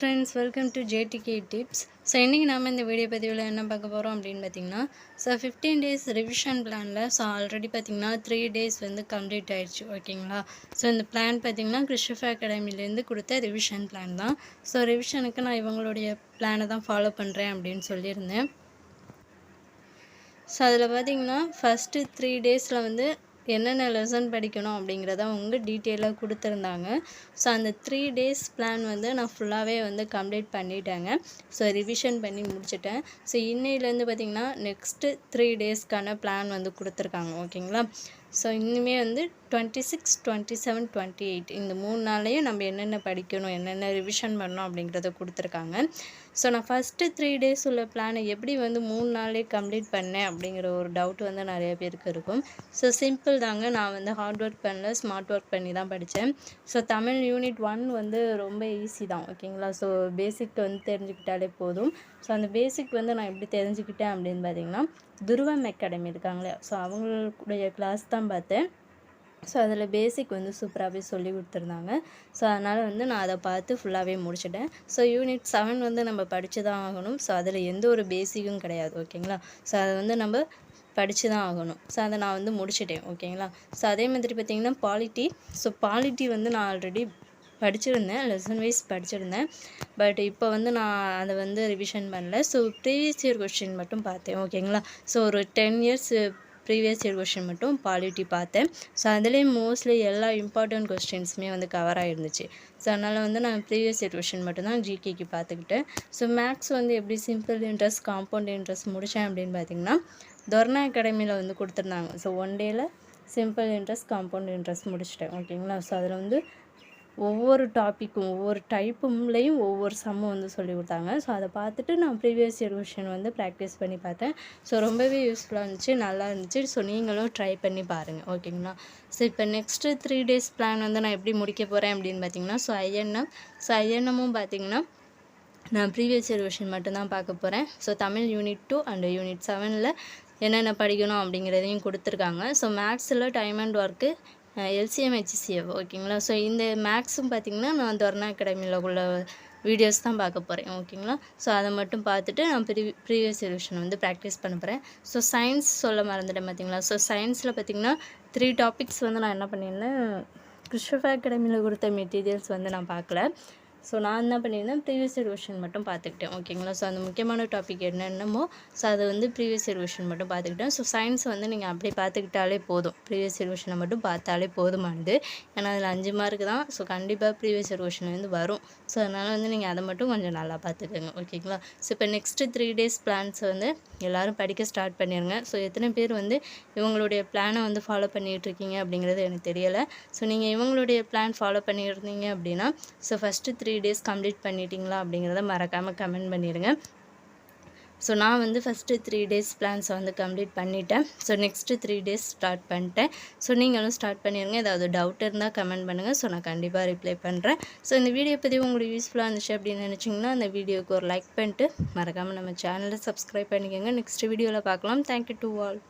Friends welcome to JDK tips so இன்றைக்கி நாம் இந்த வீடியோ பதிவில் என்ன பார்க்க போகிறோம் அப்படின்னு பார்த்தீங்கன்னா ஸோ ஃபிஃப்டீன் டேஸ் ரிவிஷன் பிளானில் ஸோ ஆல்ரெடி பார்த்திங்கன்னா த்ரீ டேஸ் வந்து கம்ப்ளீட் ஆயிடுச்சு ஓகேங்களா? ஸோ இந்த பிளான் பார்த்திங்கன்னா கிறிஸ்டஃப் அகாடமிலேருந்து கொடுத்த ரிவிஷன் பிளான் தான். ஸோ ரிவிஷனுக்கு நான் இவங்களுடைய பிளானை தான் ஃபாலோ பண்ணுறேன் அப்படின்னு சொல்லியிருந்தேன். ஸோ அதில் பார்த்தீங்கன்னா ஃபஸ்ட்டு த்ரீ டேஸில் வந்து என்னென்ன லெசன் படிக்கணும் அப்படிங்கிறத அவங்க டீட்டெயிலாக கொடுத்துருந்தாங்க. ஸோ அந்த த்ரீ டேஸ் பிளான் வந்து நான் ஃபுல்லாகவே வந்து கம்ப்ளீட் பண்ணிட்டேங்க. ஸோ ரிவிஷன் பண்ணி முடிச்சிட்டேன். ஸோ இன்னையிலேருந்து பார்த்திங்கன்னா நெக்ஸ்ட்டு த்ரீ டேஸ்க்கான பிளான் வந்து கொடுத்துருக்காங்க. ஓகேங்களா ஸோ இன்னுமே வந்து twenty six twenty seven twenty eight இந்த மூணு நாளையும் நம்ம என்னென்ன படிக்கணும் என்னென்ன ரிவிஷன் பண்ணணும் அப்படிங்கிறத கொடுத்துருக்காங்க. ஸோ நான் ஃபஸ்ட்டு த்ரீ டேஸ் உள்ள பிளானை எப்படி வந்து மூணு நாளே கம்ப்ளீட் பண்ணேன் அப்படிங்கிற ஒரு டவுட் வந்து நிறைய பேருக்கு இருக்கும். ஸோ சிம்பிள் தாங்க. நான் வந்து ஹார்ட் ஒர்க் பண்ணல ஸ்மார்ட் ஒர்க் பண்ணி தான் படித்தேன். ஸோ தமிழ் யூனிட் ஒன் வந்து ரொம்ப ஈஸி தான் ஓகேங்களா ஸோ பேசிக் வந்து தெரிஞ்சுக்கிட்டாலே போதும். ஸோ அந்த பேசிக் வந்து நான் எப்படி தெரிஞ்சுக்கிட்டேன் அப்படின்னு பார்த்தீங்கன்னா துருவம் அகாடமி இருக்காங்களே ஸோ அவங்களுடைய கிளாஸ் தான் பார்த்தேன். ஸோ அதில் பேசிக் வந்து சூப்பராகவே சொல்லி கொடுத்துருந்தாங்க. ஸோ அதனால் வந்து நான் அதை பார்த்து ஃபுல்லாகவே முடிச்சிட்டேன். ஸோ யூனிட் செவன் வந்து நம்ம படித்து தான் ஆகணும். ஸோ அதில் எந்த ஒரு பேசிக்கும் கிடையாது ஓகேங்களா ஸோ அதை வந்து நம்ம படித்து தான் ஆகணும். ஸோ அதை நான் வந்து முடிச்சிட்டேன் ஓகேங்களா ஸோ அதே மாதிரி பார்த்திங்கன்னா பாலிட்டி ஸோ பாலிட்டி வந்து நான் ஆல்ரெடி படிச்சிருந்தேன் லெசன் வைஸ் படிச்சிருந்தேன். பட் இப்போ வந்து நான் அதை வந்து ரிவிஷன் பண்ணல. ஸோ ப்ரீவியஸ் இயர் கொஸ்டின் மட்டும் பார்த்தேன் ஓகேங்களா ஸோ ஒரு ten years previous year question மட்டும் பாலிட்டி பார்த்தேன். ஸோ அதுலேயும் மோஸ்ட்லி எல்லா இம்பார்ட்டண்ட் கொஸ்டின்ஸுமே வந்து கவர் ஆகிருந்துச்சு ஸோ அதனால் வந்து நான் ப்ரீவியஸ் இயர் கொஷின் மட்டும்தான் ஜிகேக்கு பார்த்துக்கிட்டேன். ஸோ மேக்ஸ் வந்து எப்படி சிம்பிள் இன்ட்ரெஸ்ட் காம்பவுண்ட் இன்ட்ரெஸ்ட் முடித்தேன் அப்படின்னு பார்த்தீங்கன்னா தொர்னா அகாடமியில் வந்து கொடுத்துருந்தாங்க. ஸோ ஒன் டேயில் சிம்பிள் இன்ட்ரெஸ்ட் காம்பவுண்ட் இன்ட்ரெஸ்ட் முடிச்சிட்டேன் ஓகேங்களா ஸோ அதில் வந்து ஒவ்வொரு டாப்பிக்கும் ஒவ்வொரு டைப்பும்லேயும் ஒவ்வொரு சம்மும் வந்து சொல்லி கொடுத்தாங்க. ஸோ அதை பார்த்துட்டு நான் ப்ரீவியஸ் இயர் கொஷின் வந்து ப்ராக்டிஸ் பண்ணி பார்த்தேன். ஸோ ரொம்பவே யூஸ்ஃபுல்லாக இருந்துச்சு நல்லா இருந்துச்சு. ஸோ நீங்களும் ட்ரை பண்ணி பாருங்கள் ஓகேங்களா ஸோ இப்போ நெக்ஸ்ட்டு த்ரீ டேஸ் பிளான் வந்து நான் எப்படி முடிக்க போகிறேன் அப்படின்னு பார்த்தீங்கன்னா ஸோ ஐஎன்எம் ஸோ ஐஎன்எம்மும் பார்த்தீங்கன்னா நான் ப்ரீவியஸ் இயர் கொஷின் மட்டும்தான் பார்க்க போகிறேன் so Tamil unit two and unit செவனில் என்னென்ன படிக்கணும் அப்படிங்கிறதையும் கொடுத்துருக்காங்க. ஸோ மேக்ஸில் time and work LCM HCF ஓகேங்களா ஸோ இந்த மேக்ஸும் பார்த்திங்கன்னா நான் தொர்னா அகாடமியில் உள்ள வீடியோஸ் தான் பார்க்க போகிறேன் ஓகேங்களா ஸோ அதை மட்டும் பார்த்துட்டு நான் ப்ரீ ப்ரீவியஸ் ரிவிஷன் வந்து ப்ராக்டிஸ் பண்ண போகிறேன் ஸோ சயின்ஸ் சொல்ல மறந்துட்டேன் பார்த்தீங்களா ஸோ சயின்ஸில் பார்த்திங்கன்னா த்ரீ டாபிக்ஸ் வந்து நான் என்ன பண்ணியிருந்தேன் கிறிஸ்டஃப் அகாடமியில் கொடுத்த மெட்டீரியல்ஸ் வந்து நான் பார்க்கல. ஸோ நான் என்ன பண்ணியிருந்தேன் ப்ரீவியஸ் இயர் கொஷின் மட்டும் பார்த்துக்கிட்டேன் ஓகேங்களா ஸோ அந்த முக்கியமான டாபிக் என்னென்னமோ ஸோ அதை வந்து ப்ரீவியஸ் இயர் கொஷின் மட்டும் பார்த்துக்கிட்டேன். ஸோ சயின்ஸ் வந்து நீங்கள் அப்படி பார்த்துக்கிட்டாலே போதும். ப்ரீவியஸ் இயர் கொஷினை மட்டும் பார்த்தாலே போதுமானது. ஏன்னா அதில் அஞ்சு மார்க் தான். ஸோ கண்டிப்பாக ப்ரீவியஸ் இயர் கொஷின் வந்து வரும். ஸோ அதனால் வந்து நீங்கள் அதை மட்டும் கொஞ்சம் நல்லா பார்த்துக்கோங்க ஓகேங்களா ஸோ இப்போ நெக்ஸ்ட்டு த்ரீ டேஸ் பிளான்ஸ் வந்து எல்லோரும் படிக்க ஸ்டார்ட் பண்ணிடுங்க ஸோ எத்தனை பேர் வந்து இவங்களுடைய பிளானை வந்து ஃபாலோ பண்ணிகிட்ருக்கீங்க அப்படிங்கிறது எனக்கு தெரியலை. ஸோ நீங்கள் இவங்களுடைய பிளான் ஃபாலோ பண்ணியிருந்தீங்க அப்படின்னா so first three three days complete பண்ணிட்டீங்களா அப்படிங்கிறத மறக்காமல் கமெண்ட் பண்ணிடுங்க. ஸோ நான் வந்து ஃபஸ்ட்டு த்ரீ டேஸ் பிளான்ஸை வந்து கம்ப்ளீட் பண்ணிட்டேன். So next three days start பண்ணிட்டேன். ஸோ நீங்களும் ஸ்டார்ட் பண்ணிடுங்க. ஏதாவது டவுட் இருந்தால் கமெண்ட் பண்ணுங்கள் ஸோ நான் கண்டிப்பாக ரிப்ளை பண்ணுறேன் ஸோ இந்த வீடியோ பற்றி உங்களுக்கு யூஸ்ஃபுல்லாக இருந்துச்சு அப்படின்னு நினச்சிங்கன்னா அந்த வீடியோக்கு ஒரு லைக் பண்ணிட்டு மறக்காமல் நம்ம சேனலை சப்ஸ்கிரைப் பண்ணிக்கோங்க. நெக்ஸ்ட் வீடியோவில் பார்க்கலாம். Thank you to all